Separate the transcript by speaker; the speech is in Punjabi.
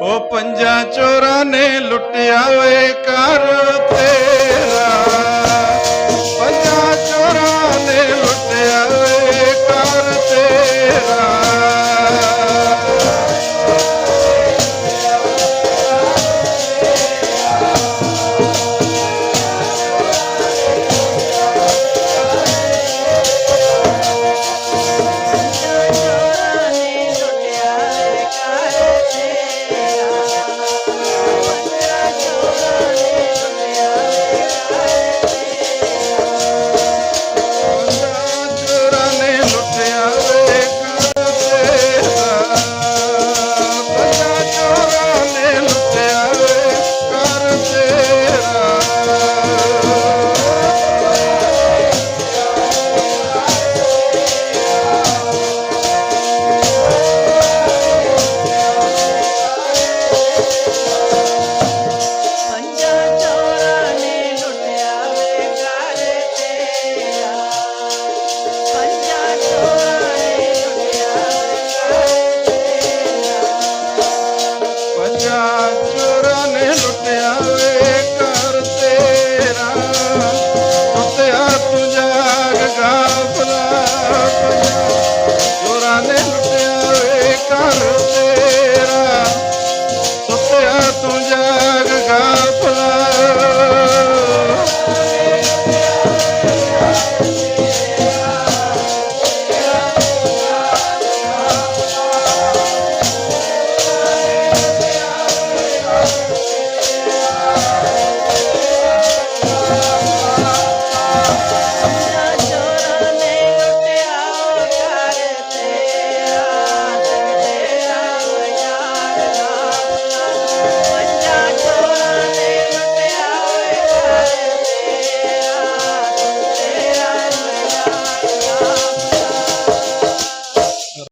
Speaker 1: ਉਹ ਪੰਜਾਂ ਚੋਰਾਂ ਨੇ ਲੁੱਟਿਆ ਓਏ ਘਰ caramba.